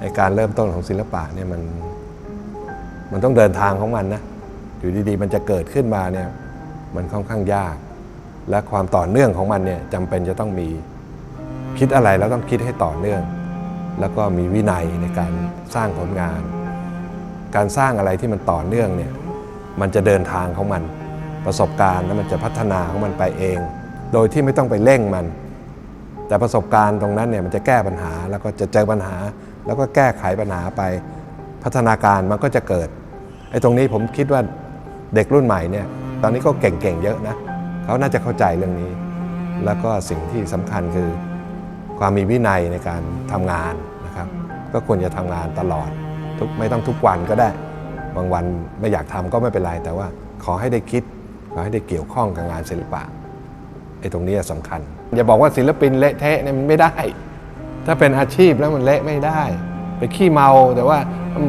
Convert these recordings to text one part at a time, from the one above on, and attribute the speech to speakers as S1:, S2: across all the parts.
S1: ในการเริ่มต้นของศิลปะเนี่ยมันมันต้องเดินทางของมันนะอยู่ดีๆ มันจะเกิดขึ้นมาเนี่ยมันค่อนข้างยาก และความต่อเนื่องของมันเนี่ยจำเป็นจะต้องมีคิดอะไรแล้วต้องคิดให้ต่อเนื่อง แล้วก็มีวินัยในการสร้างผลงาน การสร้างอะไรที่มันต่อเนื่องเนี่ยมันจะเดินทางของมันประสบการณ์แล้วมันจะพัฒนาของมันไปเอง โดยที่ไม่ต้องไปเร่งมัน แต่ประสบการณ์ตรงนั้นเนี่ยมันจะแก้ปัญหาแล้วก็จะเจอปัญหา แล้วก็แก้ไขปัญหาไป พัฒนาการมันก็จะเกิดไอ้ตรงนี้ผมคิดว่าเด็กรุ่นใหม่เนี่ยตอนนี้ก็เก่งๆเยอะนะเขาน่าจะเข้าใจเรื่องนี้ แล้วก็สิ่งที่สำคัญคือความมีวินัยในการทำงานนะครับก็ควรจะทำงานตลอดทุกไม่ต้องทุกวันก็ได้บางวันไม่อยากทำก็ไม่เป็นไรแต่ว่าขอให้ได้คิดขอให้ได้เกี่ยวข้องกับงานศิลปะ ตรงนี้สำคัญ อย่าบอกว่าศิลปินเละเทะเนี่ยมันไม่ได้ ถ้าเป็นอาชีพแล้วมันเละไม่ได้ไปขี้เมาแต่ว่า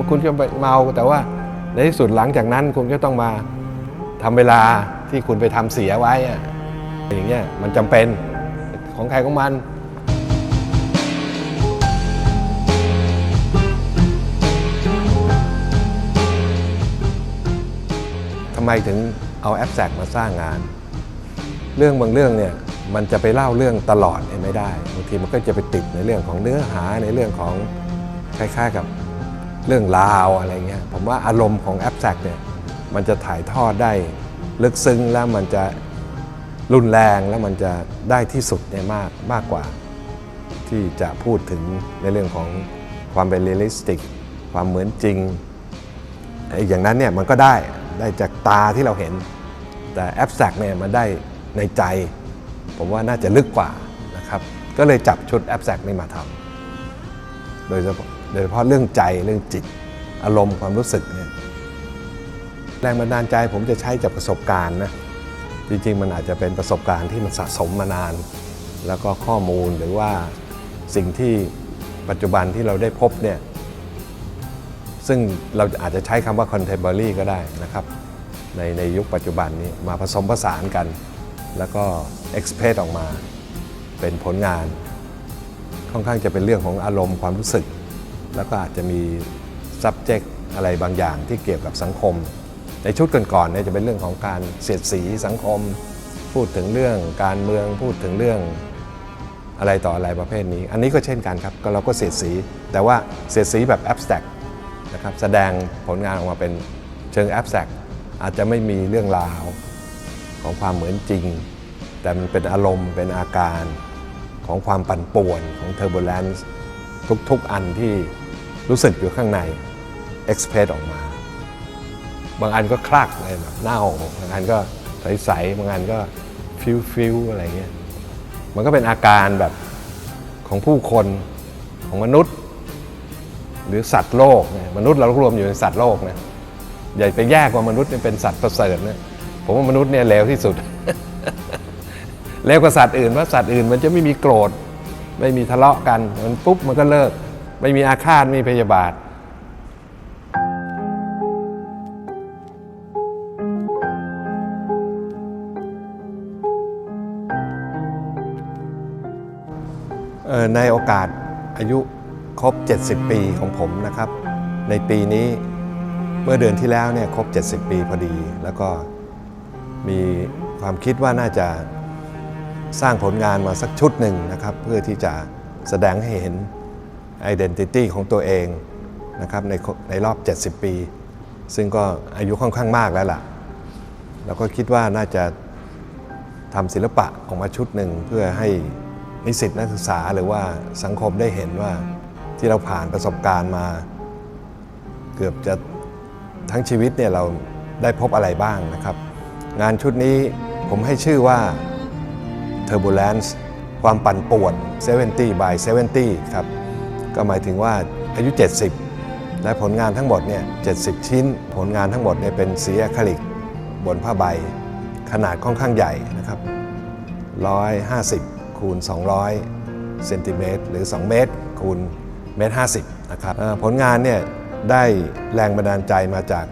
S1: คุณจะไปเมาแต่ว่าในที่สุดหลังจากนั้นคุณก็ต้องมาทำเวลาที่คุณไปทำเสียไว้อะอย่างเงี้ยมันจำเป็นของใครของมันทำไมถึงเอาแอปแซกมาสร้างงาน เรื่องบางเรื่องเนี่ยมันจะไปเล่าเรื่องตลอดเนี่ยไม่ได้บางทีมันก็จะไปติดในเรื่องของเนื้อหาในเรื่องของคล้ายๆกับเรื่องราวอะไรเงี้ยผมว่าอารมณ์ของแอปแซกเนี่ยมันจะถ่ายทอดได้ลึกซึ้งแล้วมันจะรุนแรงแล้วมันจะได้ที่สุดเนี่ยมากมากกว่า ที่จะพูดถึงในเรื่องของความเป็นเรียลลิสติก ความเหมือนจริงไอ้อย่างนั้นเนี่ยมันก็ได้ได้จากตาที่เราเห็น แต่แอปแ c t เนี่ยมันได้ ในใจ ผมว่าน่าจะลึกกว่านะครับ ก็เลยจับชุดแอปแ c t นี่มาทำโดยเฉพาะโดยเฉพาะเรื่องใจเรื่องจิต อารมณ์ความรู้สึกเนี่ยแรงบันดาลใจผมจะใช้จากประสบการณ์นะจริงๆ มันอาจจะเป็นประสบการณ์ที่มันสะสมมานาน แล้วก็ข้อมูลหรือว่าสิ่งที่ปัจจุบันที่เราได้พบเนี่ยซึ่งเราอาจจะใช้คำว่า contemporary ก็ได้นะครับ ในในยุคปัจจุบันนี้มาผสมผสานกัน แล้วก็ express ออกมา เป็นผลงาน ค่อนข้างจะเป็นเรื่องของอารมณ์ความรู้สึก แล้วก็อาจจะมี subject อะไรบางอย่างที่เกี่ยวกับสังคม ในชุดก่อนๆเนี่ยจะเป็นเรื่องของการเสียดสีสังคม พูดถึงเรื่องการเมืองพูดถึงเรื่องอะไรต่ออะไรประเภทนี้ อันนี้ก็เช่นกันครับก็เราก็เสียดสี แต่ว่าเสียดสีแบบ abstract นะครับแสดงผลงานออกมาเป็นเชิง abstract อาจจะไม่มีเรื่องราว ของความเหมือนจริง แต่มันเป็นอารมณ์เป็นอาการของความปั่นป่วนของ turbulence ทุกๆอันที่รู้สึกอยู่ข้างใน express ออกมา บางอันก็คลักเลยแบบเน่าบางอันก็ใสๆบางอันก็ฟิวฟิวอะไรเงี้ยมันก็เป็นอาการแบบของผู้คนของมนุษย์ หรือสัตว์โลกมนุษย์เรารวมอยู่ในสัตว์โลกนะอย่าไปแยกว่ามนุษย์เนี่ยเป็นสัตว์ประเสริฐนะ ผมว่ามนุษย์เนี่ยเลวที่สุด เลวกว่าสัตว์อื่นเพราะสัตว์อื่นมันจะไม่มีโกรธ ไม่มีทะเลาะกัน มันปุ๊บมันก็เลิก ไม่มีอาฆาตไม่มีพยาบาทในโอกาสอายุครบ 70 ปีของผมนะครับ ในปีนี้เมื่อเดือนที่แล้วเนี่ยครบ 70 ปีพอดีแล้วก็ มีความคิดว่าน่าจะสร้างผลงานมาสักชุดหนึ่งนะครับ เพื่อที่จะแสดงให้เห็น identity ของตัวเองนะครับในในรอบ 70 ปี ซึ่งก็อายุค่อนข้างมากแล้วล่ะแล้วก็คิดว่าน่าจะทำศิลปะออกมาชุดหนึ่งเพื่อให้นิสิตนักศึกษาหรือว่าสังคมได้เห็นว่าที่เราผ่านประสบการณ์มา เกือบจะทั้งชีวิตเนี่ยเราได้พบอะไรบ้างนะครับ งานชุดนี้ผมให้ชื่อว่า Turbulence ความปั่นป่วน 70 by 70 ครับ ก็หมายถึงว่าอายุ 70 และผลงานทั้งหมดเนี่ย 70 ชิ้น ผลงานทั้งหมดเนี่ยเป็นสีอะคริลิกบนผ้าใบ ขนาดค่อนข้างใหญ่นะครับ 150 คูณ 200 เซนติเมตรหรือ 2 เมตร คูณเมตร 50 นะครับผลงานเนี่ยได้แรงบันดาลใจมาจาก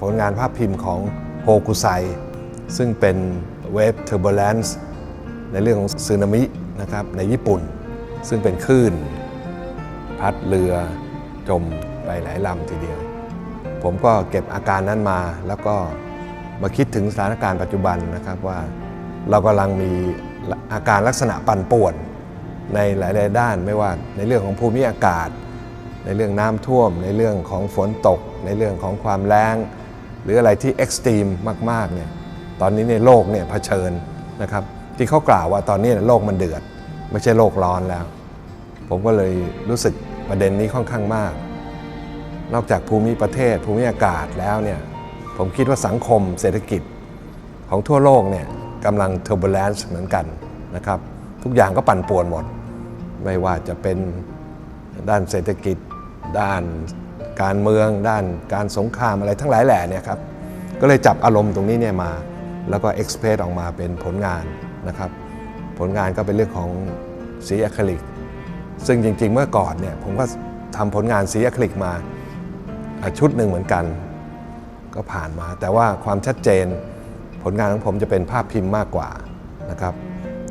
S1: ผลงานภาพพิมพ์ของโฮกุไซ ซึ่งเป็นเวฟเทอร์ u บ e นซ์ในเรื่องของสึนามินะครับในญี่ปุ่น ซึ่งเป็นคลื่น พัดเรือจมไปหลายลำทีเดียว ผมก็เก็บอาการนั้นมาแล้วก็มาคิดถึงสถานการณ์ปัจจุบันนะครับว่าเรากำลังมีอาการลักษณะปั่นป่วนในหลายๆด้านไม่ว่าในเรื่องของภูมิอากาศ ในเรื่องน้ำท่วม ในเรื่องของฝนตก ในเรื่องของความแล้งหรืออะไรที่เอ็กซ์ตรีมมากๆเนี่ย ตอนนี้ในยโลกเนี่ยเผชิญนะครับที่เขากล่าวว่าตอนนี้โลกมันเดือด ไม่ใช่โลกร้อนแล้ว ผมก็เลยรู้สึกประเด็นนี้ค่อนข้างมาก นอกจากภูมิประเทศภูมิอากาศแล้วเนี่ยผมคิดว่าสังคมเศรษฐกิจของทั่วโลกเนี่ยกำลัง turbulence เหมือนกันนะครับทุกอย่างก็ปั่นป่วนหมด ไม่ว่าจะเป็นด้านเศรษฐกิจ ด้านการเมือง ด้านการสงครามอะไรทั้งหลายแหล่เนี่ยครับก็เลยจับอารมณ์ตรงนี้เนี่ยมา แล้วก็เอ็กซ์เพรสออกมาเป็นผลงานนะครับผลงานก็เป็นเรื่องของสีอะคริลิก ซึ่งจริง ๆ เมื่อก่อนเนี่ยผมก็ทำผลงานสีอะคริลิกมาชุดหนึ่งเหมือนกัน ก็ผ่านมา แต่ว่าความชัดเจนผลงานของผมจะเป็นภาพพิมพ์มากกว่านะครับ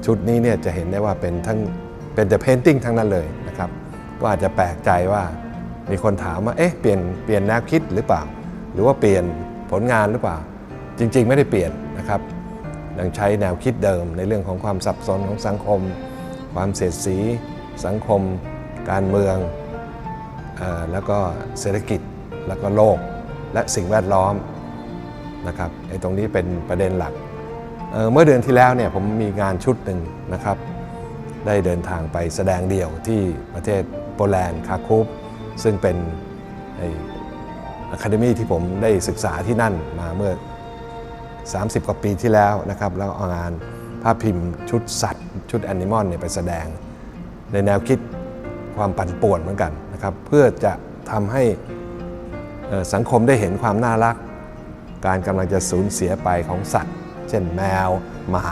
S1: ชุดนี้เนี่ยจะเห็นได้ว่าเป็นทั้งเป็นแต่เพนติ้งทั้งนั้นเลยนะครับก็อาจจะแปลกใจว่ามีคนถามว่าเอ๊ะเปลี่ยนเปลี่ยนแนวคิดหรือเปล่า หรือว่าเปลี่ยนผลงานหรือเปล่า จริง ๆ ไม่ได้เปลี่ยน นะครับยังใช้แนวคิดเดิมในเรื่องของความสับสนของสังคม ความเสียดสี สังคม การเมืองออแล้วก็เศรษฐกิจแล้วก็โลกและสิ่งแวดล้อมนะครับไอ้ตรงนี้เป็นประเด็นหลักเเมื่อเดือนที่แล้วเนี่ยผมมีงานชุดหนึ่งนะครับ ได้เดินทางไปแสดงเดี่ยวที่ประเทศโปแลนด์คาคูปซึ่งเป็นอะคาเดมีที่ผมได้ศึกษาที่นั่นมาเมื่อ 30 กว่าปีที่แล้วนะครับแล้วเอางานภาพพิมพ์ชุดสัตว์ ชุดแอนิมอลเนี่ยไปแสดง ในแนวคิดความปั่นป่วนเหมือนกันนะครับเพื่อจะทำให้สังคมได้เห็นความน่ารัก การกำลังจะสูญเสียไปของสัตว์ เช่นแมว หมา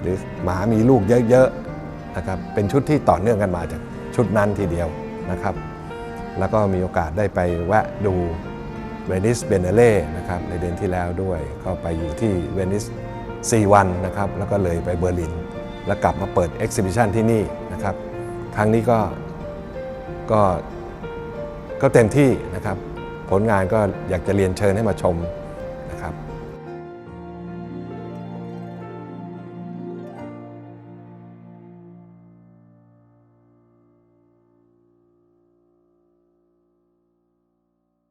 S1: หรือหมามีลูกเยอะๆนะครับเป็นชุดที่ต่อเนื่องกันมาจากชุดนั้นทีเดียวนะครับ แล้วก็มีโอกาสได้ไปแวะดู เวนิสเบเนเล่นะครับในเดือนที่แล้วด้วย ก็ไปอยู่ที่เวนิส 4 วันนะครับแล้วก็เลยไปเบอร์ลิน แล้วกลับมาเปิดเอ็กซิบิชันที่นี่นะครับครั้งนี้ก็ก็ก็เต็มที่นะครับ ผลงานก็อยากจะเรียนเชิญให้มาชม